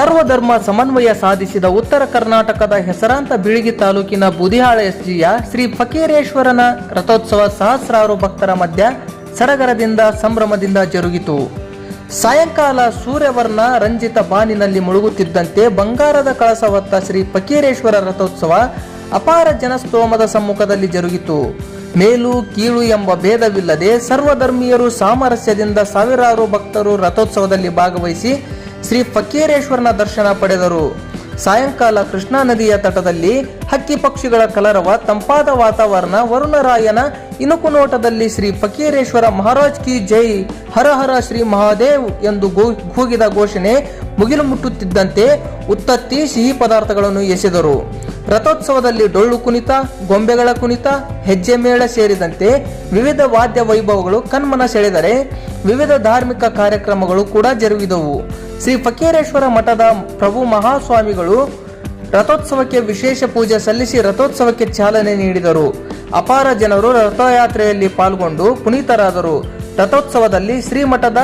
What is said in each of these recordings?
ಸರ್ವಧರ್ಮ ಸಮನ್ವಯ ಸಾಧಿಸಿದ ಉತ್ತರ ಕರ್ನಾಟಕದ ಹೆಸರಾಂತ ಬಿಳಿಗಿ ತಾಲೂಕಿನ ಬುದಿಹಾಳ ಎಸ್ಜಿಯ ಶ್ರೀ ಫಕೀರೇಶ್ವರನ ರಥೋತ್ಸವ ಸಹಸ್ರಾರು ಭಕ್ತರ ಮಧ್ಯ ಸಡಗರದಿಂದ ಸಂಭ್ರಮದಿಂದ ಜರುಗಿತು. ಸಾಯಂಕಾಲ ಸೂರ್ಯವರ್ಣ ರಂಜಿತ ಬಾನಿನಲ್ಲಿ ಮುಳುಗುತ್ತಿದ್ದಂತೆ ಬಂಗಾರದ ಕಳಸವತ್ತ ಶ್ರೀ ಫಕೀರೇಶ್ವರ ರಥೋತ್ಸವ ಅಪಾರ ಜನಸ್ತೋಮದ ಸಮ್ಮುಖದಲ್ಲಿ ಜರುಗಿತು. ಮೇಲು, ಕೀಳು ಎಂಬ ಭೇದವಿಲ್ಲದೆ ಸರ್ವಧರ್ಮೀಯರು ಸಾಮರಸ್ಯದಿಂದ ಸಾವಿರಾರು ಭಕ್ತರು ರಥೋತ್ಸವದಲ್ಲಿ ಭಾಗವಹಿಸಿ ಶ್ರೀ ಫಕೀರೇಶ್ವರನ ದರ್ಶನ ಪಡೆದರು. ಸಾಯಂಕಾಲ ಕೃಷ್ಣಾ ನದಿಯ ತಟದಲ್ಲಿ ಹಕ್ಕಿ ಪಕ್ಷಿಗಳ ಕಲರವ ತಂಪಾದ ವಾತಾವರಣ ವರುಣರಾಯನ ಇನುಕು ನೋಟದಲ್ಲಿ ಶ್ರೀ ಫಕೀರೇಶ್ವರ ಮಹಾರಾಜ್ ಕಿ ಜೈ, ಹರ ಹರ ಶ್ರೀ ಮಹಾದೇವ್ ಎಂದು ಕೂಗಿದ ಘೋಷಣೆ ಮುಗಿಲು ಮುಟ್ಟುತ್ತಿದ್ದಂತೆ ಉತ್ತತ್ತಿ ಸಿಹಿ ಪದಾರ್ಥಗಳನ್ನು ಎಸೆದರು. ರಥೋತ್ಸವದಲ್ಲಿ ಡೊಳ್ಳು ಕುಣಿತ, ಗೊಂಬೆಗಳ ಕುಣಿತ, ಹೆಜ್ಜೆ ಮೇಳ ಸೇರಿದಂತೆ ವಿವಿಧ ವಾದ್ಯ ವೈಭವಗಳು ಕಣ್ಮನ ಸೆಳೆದರೆ ವಿವಿಧ ಧಾರ್ಮಿಕ ಕಾರ್ಯಕ್ರಮಗಳು ಕೂಡ ಜರುಗಿದವು. ಶ್ರೀ ಫಕೀರೇಶ್ವರ ಮಠದ ಪ್ರಭು ಮಹಾಸ್ವಾಮಿಗಳು ರಥೋತ್ಸವಕ್ಕೆ ವಿಶೇಷ ಪೂಜೆ ಸಲ್ಲಿಸಿ ರಥೋತ್ಸವಕ್ಕೆ ಚಾಲನೆ ನೀಡಿದರು. ಅಪಾರ ಜನರು ರಥಯಾತ್ರೆಯಲ್ಲಿ ಪಾಲ್ಗೊಂಡು ಪುನೀತರಾದರು. ರಥೋತ್ಸವದಲ್ಲಿ ಶ್ರೀಮಠದ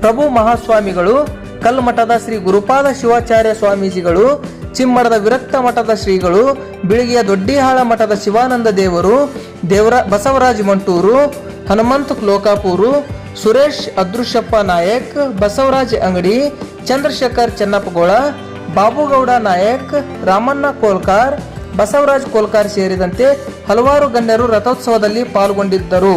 ಪ್ರಭು ಮಹಾಸ್ವಾಮಿಗಳು, ಕಲ್ಮಠದ ಶ್ರೀ ಗುರುಪಾದ ಶಿವಾಚಾರ್ಯ ಸ್ವಾಮೀಜಿಗಳು ಚಿಮ್ಮಡದ ವಿರಕ್ತ ಮಠದ ಶ್ರೀಗಳು, ಬಿಳಿಗಿಯ ದೊಡ್ಡಿಹಾಳ ಮಠದ ಶಿವಾನಂದ ದೇವರು, ದೇವರ ಬಸವರಾಜ್ ಮಂಟೂರು, ಹನುಮಂತ ಲೋಕಾಪೂರು ಸುರೇಶ್, ಅದೃಶ್ಯಪ್ಪ ನಾಯಕ್, ಬಸವರಾಜ್ ಅಂಗಡಿ, ಚಂದ್ರಶೇಖರ್ ಚೆನ್ನಪ್ಪಗೋಳ, ಬಾಬುಗೌಡ ನಾಯಕ್, ರಾಮಣ್ಣ ಕೋಲ್ಕಾರ್, ಬಸವರಾಜ್ ಕೋಲ್ಕಾರ್ ಸೇರಿದಂತೆ ಹಲವಾರು ಗಣ್ಯರು ರಥೋತ್ಸವದಲ್ಲಿ ಪಾಲ್ಗೊಂಡಿದ್ದರು.